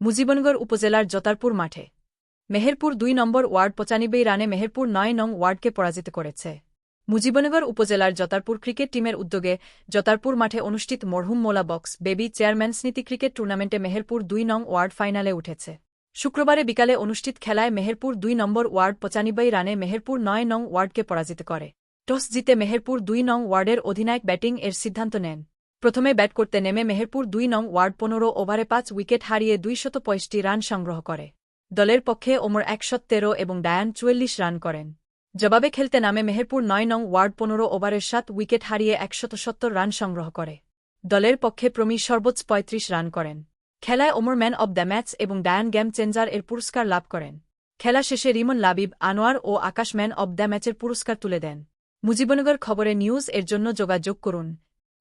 মুজিবনগর উপজেলার জতারপুর মাঠে। মেহেরপুর দুই নম্বর ওয়ার্ড পঁচানব্বই রানে মেহেরপুর নয় নং ওয়ার্ডকে পরাজিত করেছে। মুজিবনগর উপজেলার জতারপুর ক্রিকেট টিমের উদ্যোগে জতারপুর মাঠে অনুষ্ঠিত মরহুম মোলা বক্স বেবি চেয়ারম্যান স্মৃতি ক্রিকেট টুর্নামেন্টে মেহেরপুর দুই নং ওয়ার্ড ফাইনালে উঠেছে। শুক্রবারে বিকালে অনুষ্ঠিত খেলায় মেহেরপুর দুই নম্বর ওয়ার্ড পঁচানব্বই রানে মেহেরপুর নয় নং ওয়ার্ডকে পরাজিত করে। টস জিতে মেহেরপুর দুই নং ওয়ার্ডের অধিনায়ক ব্যাটিং এর সিদ্ধান্ত নেন। প্রথমে ব্যাট করতে নেমে মেহেরপুর দুই নং ওয়ার্ড পনেরো ওভারে পাঁচ উইকেট হারিয়ে দুইশত রান সংগ্রহ করে। দলের পক্ষে ওমর একশত তেরো এবং ডায়ান চুয়াল্লিশ রান করেন। জবাবে খেলতে নামে মেহেরপুর নয় নং ওয়ার্ড পনেরো ওভারের সাত উইকেট হারিয়ে একশত সত্তর রান সংগ্রহ করে। দলের পক্ষে প্রমি সর্বোচ্চ পঁয়ত্রিশ রান করেন। খেলায় Omar man of the match এবং ডায়ান গেম চেঞ্জার এর পুরস্কার লাভ করেন। খেলা শেষে রিমন লাবিব, আনোয়ার ও আকাশ ম্যান অব দ্য ম্যাচের পুরস্কার তুলে দেন। মুজিবনগর খবরে নিউজ এর জন্য যোগাযোগ করুন।